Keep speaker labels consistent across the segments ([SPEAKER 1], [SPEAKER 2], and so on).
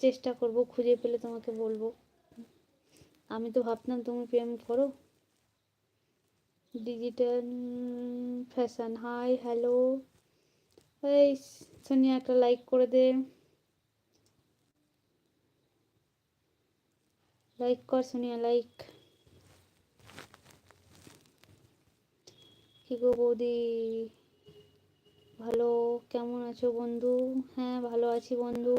[SPEAKER 1] চেষ্টা করব, খুঁজে পেলে তোমাকে বলব। আমি তো ভাবতাম তুমি প্রেম করো। ডিজিটাল ফ্যাশন হাই হ্যালো এই, সোনিয়া, একটা লাইক করে দে। লাইক কর সোনিয়া লাইক কি গো বৌদি? ভালো, কেমন আছো বন্ধু? হ্যাঁ ভালো আছি বন্ধু।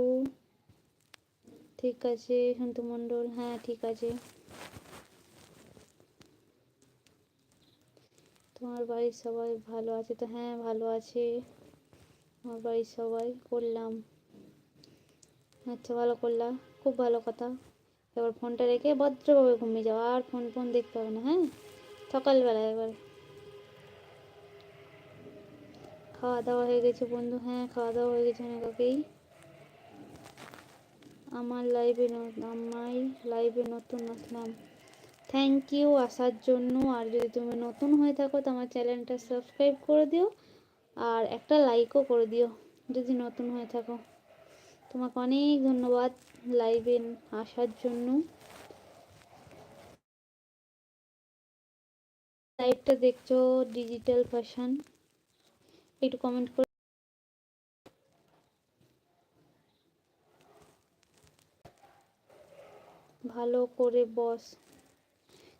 [SPEAKER 1] ঠিক আছে সন্তু মণ্ডল হ্যাঁ ঠিক আছে। তোমার বাড়ির সবাই ভালো আছে তো? হ্যাঁ ভালো আছে। আমার বাড়ির সবাই করলাম। আচ্ছা ভালো করলাম খুব ভালো কথা। এবার ফোনটা রেখে ভদ্রভাবে ঘুমিয়ে যাও। আর ফোন ফোন দেখতে হবে না হ্যাঁ? সকালবেলা এবার। খাওয়া দাওয়া হয়ে গেছে বন্ধু। হ্যাঁ খাওয়া দাওয়া হয়ে গেছে অনেক আগেই। আমার লাইভে আমার লাইভে নতুন আসলাম। থ্যাংক ইউ আসার জন্য। আর যদি তুমি নতুন হয়ে থাকো, তো আমার চ্যানেলটা সাবস্ক্রাইব করে দিও। আর একটা লাইকও করে দিও, যদি নতুন হয়ে থাকো। তোমাকে অনেক ধন্যবাদ লাইভে আসার জন্য। লাইভটা দেখছ ডিজিটাল ফ্যাশন একটু কমেন্ট করে ভালো করে বস।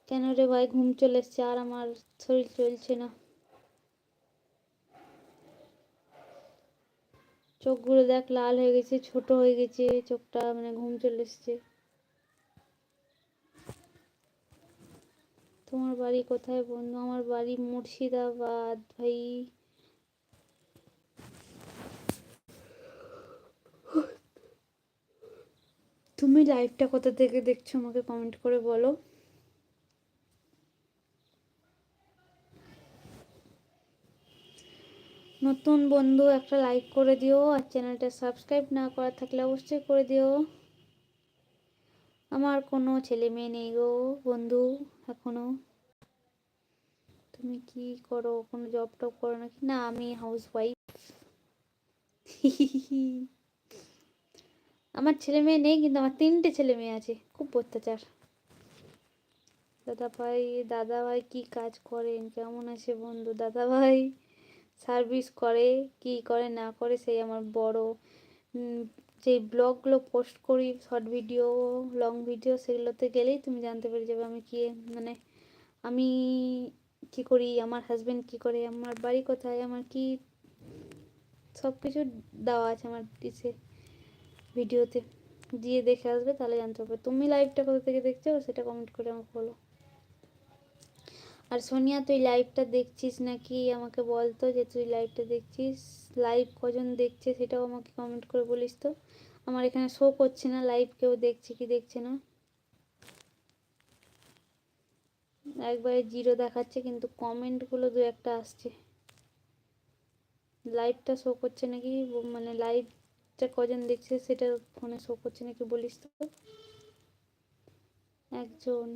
[SPEAKER 1] কেন রে ভাই ঘুম চলে এসছে? আর আমার শরীর চলছে না। চোখগুলো দেখ, লাল হয়ে গেছে, ছোট হয়ে গেছে, চোখটা মানে ঘুম চলে এসছে। তোমার বাড়ি কোথায় বন্ধু? আমার বাড়ি মুর্শিদাবাদ ভাই। তুমি লাইভটা কোথা থেকে দেখছ আমাকে কমেন্ট করে বলো। নতুন বন্ধু একটা লাইক করে দিও আর চ্যানেলটা সাবস্ক্রাইব না করা থাকলে অবশ্যই করে দিও। আমার কোনো ছেলে মেয়ে নেই গো, বন্ধু, এখনও। তুমি কি করো? কোনো জব টব করো নাকি? না, আমি হাউস ওয়াইফ আমার ছেলে মেয়ে নেই, কিন্তু আমার তিনটে ছেলে মেয়ে আছে। খুব অত্যাচার। দাদা ভাই দাদা ভাই কি কাজ করেন? কেমন আছে বন্ধু? দাদা ভাই সার্ভিস করে, কি করে, না করে, সেই আমার বড়। যে ব্লগগুলো পোস্ট করি শর্ট ভিডিও লং ভিডিও সেগুলোতে গেলেই তুমি জানতে পেরে যাবে আমি কি। মানে আমি কি করি? আমার হাজব্যান্ড কি করে? আমার বাড়ি কোথায়? আমার কি সব কিছু দেওয়া আছে আমার ইসে ভিডিওতে দিয়ে দেখে আসবে, তাহলে জানতে পারবে। তুমি লাইভটা কোথা থেকে দেখছ? সেটা কমেন্ট করে আমাকে বলো। আর সোনিয়া, তুই লাইভটা দেখছিস নাকি? আমাকে বলতো যে তুই লাইভটা দেখছিস। লাইভ কজন দেখছে সেটাও আমাকে কমেন্ট করে বলিস তো। আমার এখানে শো করছে না লাইভ কেউ দেখছে কি দেখছে না? একবারে জিরো দেখাচ্ছে, কিন্তু কমেন্টগুলো দু একটা আসছে। লাইভটা শো করছে নাকি? মানে লাইভটা কজন দেখছে সেটা ফোনে শো করছে নাকি বলিস তো? একজন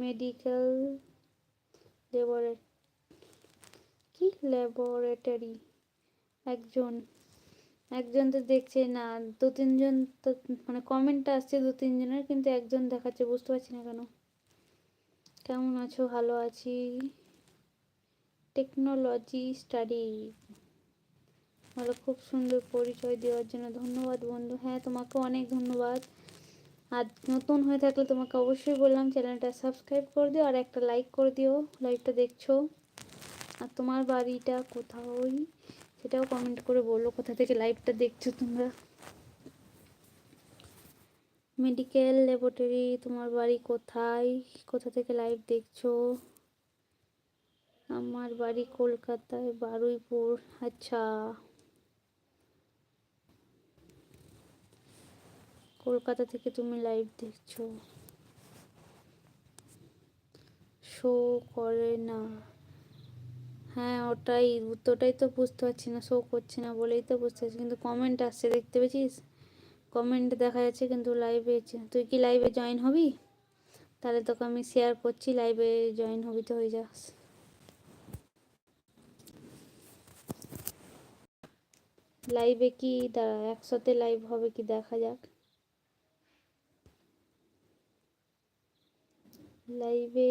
[SPEAKER 1] মেডিকেল লেবরেট কি ল্যাবরেটরি একজন একজন তো দেখছে না, দু তিনজন তো মানে কমেন্টটা আসছে দু তিনজনের কিন্তু একজন দেখাচ্ছে, বুঝতে পারছি না কেন। কেমন আছো? ভালো আছি। টেকনোলজি স্টাডি ভালো খুব সুন্দর পরিচয় দেওয়ার জন্য ধন্যবাদ বন্ধু। হ্যাঁ তোমাকে অনেক ধন্যবাদ। আর নতুন হয়ে থাকলে তোমাকে অবশ্যই বললাম, চ্যানেলটা সাবস্ক্রাইব করে দিও আর একটা লাইক করে দিও। লাইভটা দেখছ। আর তোমার বাড়িটা কোথাও সেটাও কমেন্ট করে বলো, কোথা থেকে লাইভটা দেখছ তোমরা? মেডিকেল ল্যাবরেটরি তোমার বাড়ি কোথায়? কোথা থেকে লাইভ দেখছ? আমার বাড়ি কলকাতায় বারুইপুর। আচ্ছা। কলকাতা থেকে তুমি লাইভ দেখছ। শো করে না। হ্যাঁ ওটাই, উত্তরটাই তো বুঝতে পারছি না শো করছে না বলেই তো বুঝতে পারছি, কিন্তু কমেন্ট আসছে, দেখতে পেয়েছিস? কমেন্ট দেখা যাচ্ছে কিন্তু লাইভে তুই কি লাইভে জয়েন হবি? তাহলে তোকে আমি শেয়ার করছি লাইভে জয়েন হবি তো হয়ে যাস। লাইভে কি, দাঁড়া, একসাথে লাইভ হবে কি দেখা যাক। লাইভে